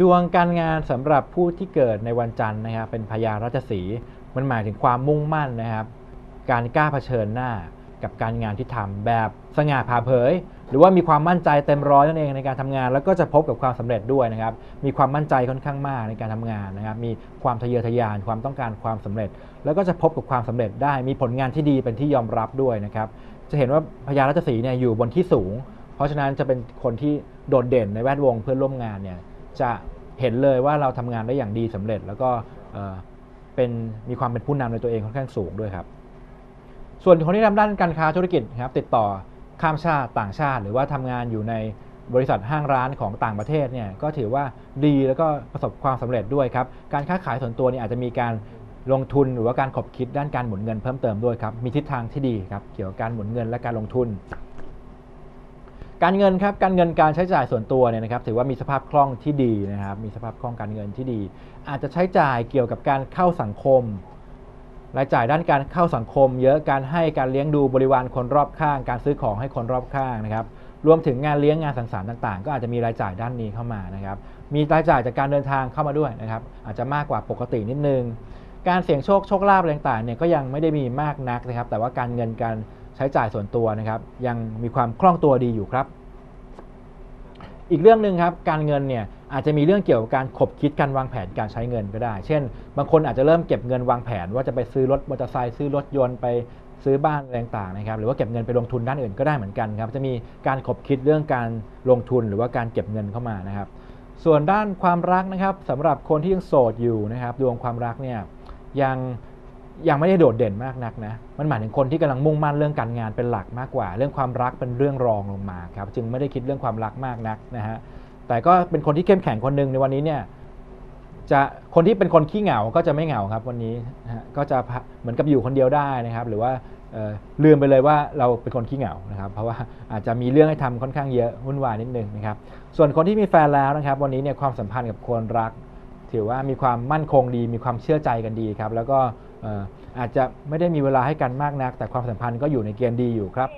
ดวงการงานสำหรับผู้ที่เกิดในวันจันทร์นะครับเป็นพญาราชสีมันหมายถึงความมุ่งมั่นนะครับ การกล้าเผชิญหน้ากับการงานที่ทำแบบสง่าผ่าเผย หรือว่ามีความมั่นใจเต็มร้อยนั่นเองในการทำงาน แล้วก็จะพบกับความสำเร็จด้วยนะครับ มีความมั่นใจค่อนข้างมากในการทำงานนะครับ มีความทะเยอทะยานความต้องการความสำเร็จ แล้วก็จะพบกับความสำเร็จได้ มีผลงานที่ดีเป็นที่ยอมรับด้วยนะครับ จะเห็นว่าพญาราชสีเนี่ยอยู่บนที่สูง เพราะฉะนั้นจะเป็นคนที่โดดเด่นในแวดวงเพื่อนร่วมงานเนี่ย จะเห็นเลยว่าเราทำงานได้อย่างดีสำเร็จ แล้วก็เป็นมีความเป็นผู้นำในตัวเองค่อนข้างสูงด้วยครับ ส่วนคนที่ทำด้านการค้าธุรกิจนะครับติดต่อข้ามชาติต่างชาติ หรือว่าทำงานอยู่ในบริษัทห้างร้านของต่างประเทศเนี่ยก็ถือว่าดีแล้วก็ประสบความสำเร็จด้วยครับการค้าขายส่วนตัวเนี่ยอาจจะมีการลงทุนหรือว่าการขบคิดด้านการหมุนเงินเพิ่มเติมด้วยครับมีทิศทางที่ดีครับเกี่ยวกับการหมุนเงินและการลงทุน การเงินครับการเงินการใช้จ่ายส่วนตัวเนี่ยนะครับถือว่ามีสภาพคล่องที่ดีนะครับมีสภาพคล่องการเงินที่ดี อาจจะใช้จ่ายเกี่ยวกับการเข้าสังคมรายจ่ายด้านการเข้าสังคม เยอะการให้การเลี้ยงดูบริวารคนรอบข้าง การซื้อของให้คนรอบข้างนะครับรวมถึงงานเลี้ยงงานสังสรรค์ต่างๆ ก็อาจจะมีรายจ่ายด้านนี้เข้ามานะครับมีรายจ่ายจากการเดินทางเข้ามาด้วยนะครับอาจจะมากกว่าปกตินิดนึง การเสี่ยงโชคโชคลาภอะไรต่างๆเนี่ยก็ยังไม่ได้มีมากนักนะครับ แต่ว่าการเงินการใช้จ่ายส่วนตัวนะครับ ยังมีความคล่องตัวดีอยู่ครับ อีกเรื่องหนึ่งครับการเงินเนี่ยอาจจะมีเรื่องเกี่ยวกับการขบคิดการวางแผนการใช้เงินก็ได้ เช่น บางคนอาจจะเริ่มเก็บเงินวางแผน ว่าจะไปซื้อรถมอเตอร์ไซค์ซื้อรถยนต์ไปซื้อบ้านอะไรต่างๆนะครับ หรือว่าเก็บเงินไปลงทุนด้านอื่นก็ได้เหมือนกันครับ จะมีการขบคิดเรื่องการลงทุนหรือว่าการเก็บเงินเข้ามานะครับ ส่วนด้านความรักนะครับสำหรับคนที่ยังโสดอยู่นะครับ ดวงความรักเนี่ย ยังยังไม่ได้โดดเด่นมากนักนะ มันหมายถึงคนที่กำลังมุ่งมั่นเรื่องการงานเป็นหลักมากกว่า เรื่องความรักเป็นเรื่องรองลงมาครับ จึงไม่ได้คิดเรื่องความรักมากนักนะฮะ แต่ก็เป็นคนที่เข้มแข็งคนหนึ่งในวันนี้เนี่ย จะคนที่เป็นคนขี้เหงาก็จะไม่เหงาครับวันนี้นะฮะก็จะเหมือนกับอยู่คนเดียวได้นะครับ หรือว่าเอ่อลืมไปเลยว่าเราเป็นคนขี้เหงานะครับ เพราะว่าอาจจะมีเรื่องให้ทำค่อนข้างเยอะวุ่นวายนิดนึงนะครับ ส่วนคนที่มีแฟนแล้วนะครับ วันนี้เนี่ยความสัมพันธ์กับคนรัก ถือว่ามีความมั่นคงดี มีความเชื่อใจกันดีครับ แล้วก็อออาจจะไม่ได้มีเวลาให้กันมากนัก แต่ความสัมพันธ์ก็อยู่ในเกณฑ์ดีอยู่ครับ